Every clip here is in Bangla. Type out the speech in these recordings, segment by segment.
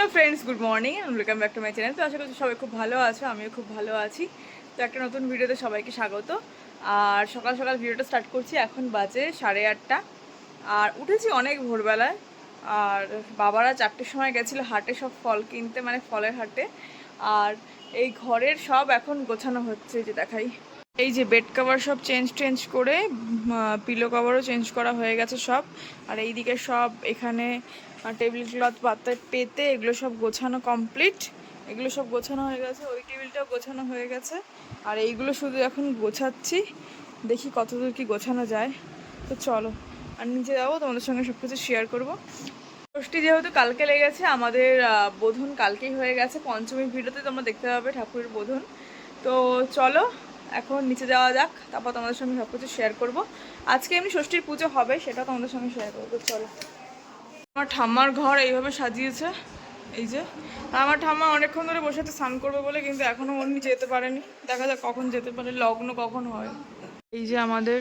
Hello friends, good morning welcome back to my channel তো আশা করছি সবাই খুব ভালো আছো, আমিও খুব ভালো আছি। তো একটা নতুন ভিডিওতে সবাইকে স্বাগত। আর সকাল সকাল ভিডিওটা স্টার্ট করছি, এখন বাজে সাড়ে আটটা। আর উঠেছি অনেক ভোরবেলায়। আর বাবারা চারটের সময় গেছিল হাটে, সব ফল কিনতে মানে ফলের হাটে। আর এই ঘরের সব এখন গোছানো হচ্ছে, যে দেখাই। এই যে বেড কভার সব চেঞ্জ টেঞ্জ করে পিলো কভারও চেঞ্জ করা হয়ে গেছে সব। আর এইদিকে সব এখানে টেবিল ক্লথ, পাতা পেতে এগুলো সব গোছানো কমপ্লিট। এগুলো সব গোছানো হয়ে গেছে, ওই টেবিলটাও গোছানো হয়ে গেছে। আর এইগুলো শুধু এখন গোছাচ্ছি, দেখি কতদূর কি গোছানো যায়। তো চলো, আর নিচে যাব, তোমাদের সঙ্গে সব কিছু শেয়ার করব। ষষ্ঠী যেহেতু কালকে লেগেছে, আমাদের বোধন কালকেই হয়ে গেছে। পঞ্চমীর ভিডিওতে তোমরা দেখতে পাবে ঠাকুরের বোধন। তো চলো, এখন নিচে যাওয়া যাক, তারপর তোমাদের সঙ্গে সব কিছু শেয়ার করব। আজকে এমনি ষষ্ঠীর পুজো হবে, সেটা তোমাদের সঙ্গে শেয়ার করব চলো। আমার ঠাম্মার ঘর এইভাবে সাজিয়েছে। এই যে আমার ঠাম্মা অনেকক্ষণ ধরে বসে আছে, স্নান করবে বলে, কিন্তু এখনও অন্য যেতে পারেনি। দেখা যাক কখন যেতে পারে, লগ্ন কখন হয়। এই যে আমাদের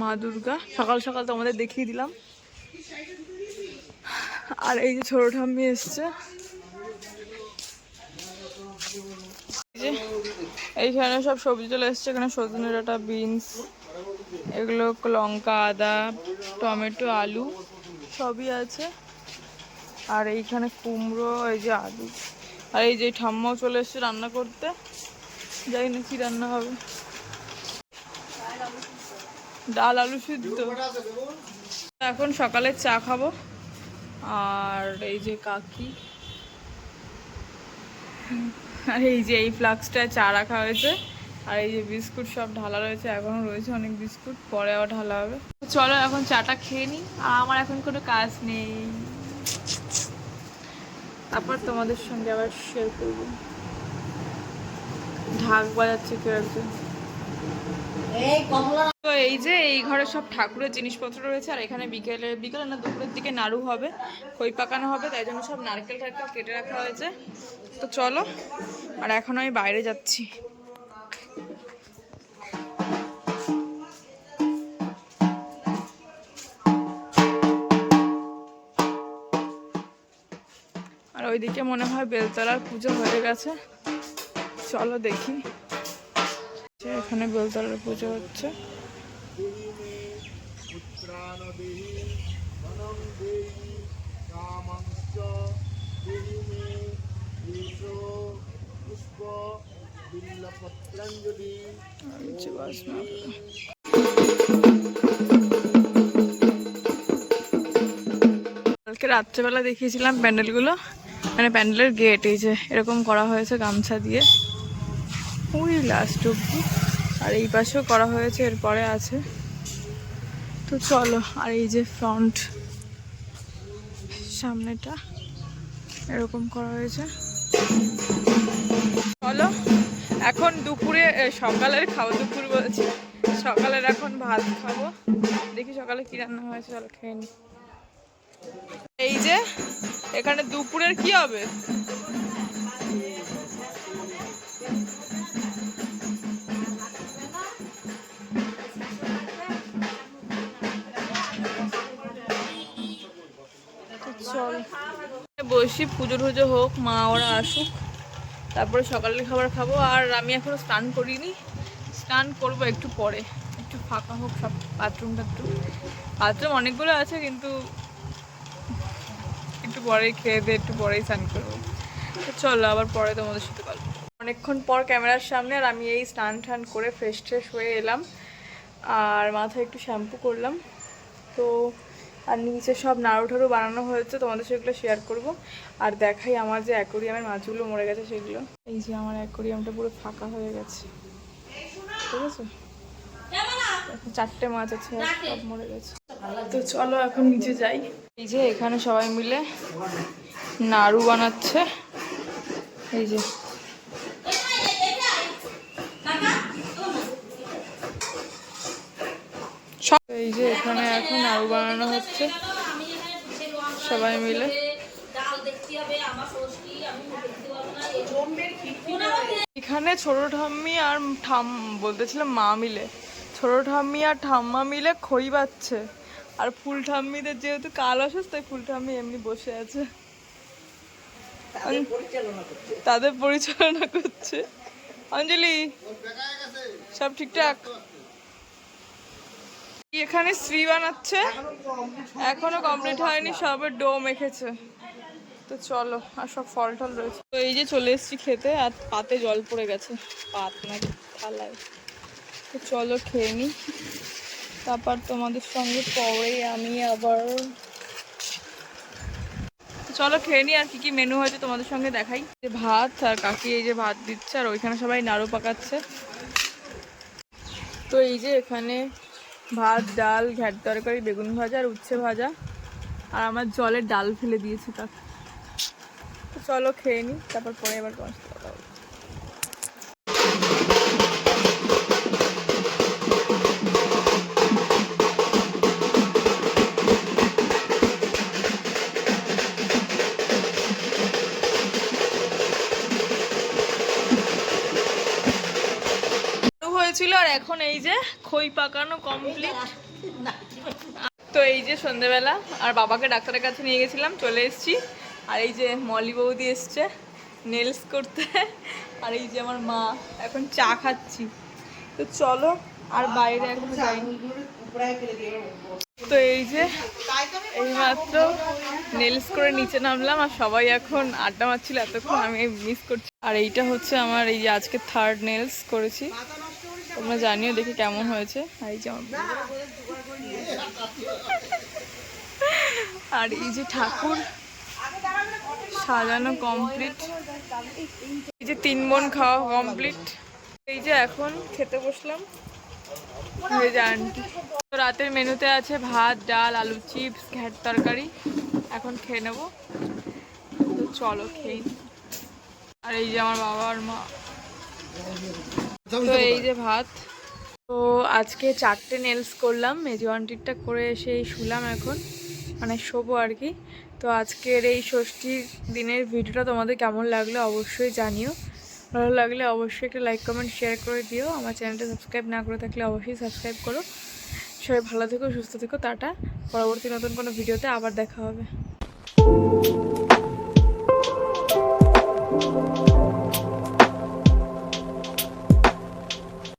মা দুর্গা, সকাল সকাল তো আমাদের দেখিয়ে দিলাম। আর এই যে ছোট ঠাম্মি এসছে। এইখানে সব সবজি চলে এসছে, এখানে সজনে ডাটা, বিনস, এগুলো লঙ্কা, আদা, টমেটো, আলু, সবই আছে। আর এইখানে কুমড়ো, এই যে আলু। আর এই যে ঠাম্মাও চলে এসছে রান্না করতে। যাই না কি রান্না হবে। ডাল, আলু সিদ্ধ। এখন সকালে চা খাব। আর এই যে কাকি। আর এই যে এই ফ্লাক্সটায় চা রাখা হয়েছে। আর এই যে বিস্কুট সব ঢালা রয়েছে এখনও রয়েছে অনেক বিস্কুট পরে আবার ঢালা হবে। চলো এখন চাটা খেয়ে নিই। আর আমার এখন কোনো কাজ নেই। তারপর তোমাদের সঙ্গে আবার শেয়ার করব। ঢাক বাজাচ্ছে কেউ একজন। তো এই যে এই ঘরে সব ঠাকুরের জিনিসপত্র রয়েছে আর এখানে বিকেলে বিকেলে না দুপুরের দিকে নাড়ু হবে খই পাকানো হবে তাই জন্য সব নারকেল টারকেল কেটে রাখা হয়েছে। তো চলো আর এখন আমি বাইরে যাচ্ছি। ওইদিকে মনে হয় বেলতলার পুজো হয়ে গেছে চলো দেখি এখানে বেলতলার পুজো হচ্ছে। কালকে রাত্রেবেলা দেখিয়েছিলাম প্যান্ডেলগুলো মানে প্যান্ডেলের গেট এই যে এরকম করা হয়েছে গামছা দিয়ে। ওই লাস্ট অব্দি আর এই পাশেও করা হয়েছে, এরপরে আছে। তো চলো, আর এই যে ফ্রন্ট সামনেটা এরকম করা হয়েছে। চলো, এখন দুপুরে সকালের খাব দুপুর বলছি। সকালের এখন ভাত খাব। দেখি সকালে কি রান্না হয়েছে, চলো খেয়ে নি। এই যে, এখানে দুপুরের কি হবে? বসি, পুজো টুজো হোক, মা ওরা আসুক। তারপরে সকালের খাবার খাব। আর আমি এখনও স্নান করিনি। স্নান করব একটু পরে। একটু ফাঁকা হোক সব বাথরুম টাথরুম বাথরুম অনেকগুলো আছে, কিন্তু একটু পরেই খেয়ে দিয়ে একটু পরেই স্নান করব। তো চলো, আবার পরে তোমাদের সাথে গল্প অনেকক্ষণ পর ক্যামেরার সামনে, আর আমি এই স্নান টান করে ফ্রেশ ট্রেশ হয়ে এলাম। আর মাথায় একটু শ্যাম্পু করলাম। তো, আর নিচে সব নাড়ু ঠাড়ু বানানো হয়েছে, তোমাদের সেগুলো শেয়ার করব। আর দেখাই আমার যে অ্যাকোরিয়ামের মাছগুলো মরে গেছে সেগুলো। এই যে আমার অ্যাকোরিয়ামটা পুরো ফাঁকা হয়ে গেছে। ঠিক আছে? চারটে মাছ আছে, সব মরে গেছে। তো চলো, এখন নিচে যাই। এই যে এখানে সবাই মিলে নাড়ু বানাচ্ছে। এই যে। এই যে এখানে এখন নাড়ু বানানো হচ্ছে। সবাই মিলে। এখানে ছোট ঠাম্মি আর ঠাম বলতেছিলাম মা মিলে। ছোট ঠাম্মি আর ঠাম্মা মিলে খই বাচ্ছে। আর ফুল ঠাম্মিদের যেহেতু কাল অসুস্থ তাই ফুল ঠাম্মি এমনি বসে আছে। তাদের পরিচালনা করছে। অঞ্জলি সব ঠিকঠাক? এখানে শ্রী বানাচ্ছে এখনও কমপ্লিট হয়নি সবে ডো মেখেছে তো চলো আর সব ফল টল রয়েছে। তো এই যে চলে এসেছি খেতে আর পাতে জল পড়ে গেছে। পাত নাকি থালায়। তো চলো খেয়ে নিই তারপর তোমাদের সঙ্গে পরে আমি আবার চলো খেয়ে নিই আর কি কি মেনু হয়েছে তোমাদের সঙ্গে দেখাই। যে ভাত আর কাকি এই যে ভাত দিচ্ছে আর ওইখানে সবাই নাড়ু পাকাচ্ছে। তো এই যে এখানে ভাত, ডাল, ঘ্যাট তরকারি, বেগুন ভাজা আর উচ্ছে ভাজা। আর আমার জলের ডাল ফেলে দিয়েছি তাকে চলো খেয়ে নিই, তারপর পরে আবার তোমার সাথে কথা এখন এই যে খই পাকানো কমপ্লিট তো এই যে সন্ধেবেলা, আর বাবাকে ডাক্তারের কাছে নিয়ে গেছিলাম, চলে এসেছি। আর এই যে মলি বৌদি এসছে নেলস করতে। আর এই যে আমার মা, এখন চা খাচ্ছি। তো চলো, আর বাইরে এখন যাইনি তো এই যে এইমাত্র নেলস করে নিচে নামলাম, আর সবাই এখন আড্ডা মারছিল এতক্ষণ আমি মিস করছি। আর এইটা হচ্ছে আমার এই যে আজকে থার্ড নেলস করেছি। তোমরা জানিও দেখি কেমন হয়েছে। আর এই যে আর এই যে ঠাকুর সাজানো কমপ্লিট এই যে তিন বোন খাওয়া কমপ্লিট এই যে এখন খেতে বসলাম। এই যে আন্টি তো রাতের মেনুতে আছে ভাত ডাল আলু চিপস ঘ্যাট তরকারি। এখন খেয়ে নেব। তো চলো খেয়ে। আর এই যে আমার বাবা আর মা। তো এই যে ভাত। তো আজকে চারটে নেলস করলাম মেজো আন্টিরটা করে এসে এই শুলাম এখন মানে শোবো আর কি। তো আজকের এই ষষ্ঠীর দিনের ভিডিওটা তোমাদের কেমন লাগল অবশ্যই জানিও। ভালো লাগলে অবশ্যই একটা লাইক কমেন্ট শেয়ার করে দিও। আমার চ্যানেলটা সাবস্ক্রাইব না করে থাকলে অবশ্যই সাবস্ক্রাইব করো। সবাই ভালো থেকো সুস্থ থেকো টাটা। পরবর্তী নতুন কোনো ভিডিওতে আবার দেখা হবে।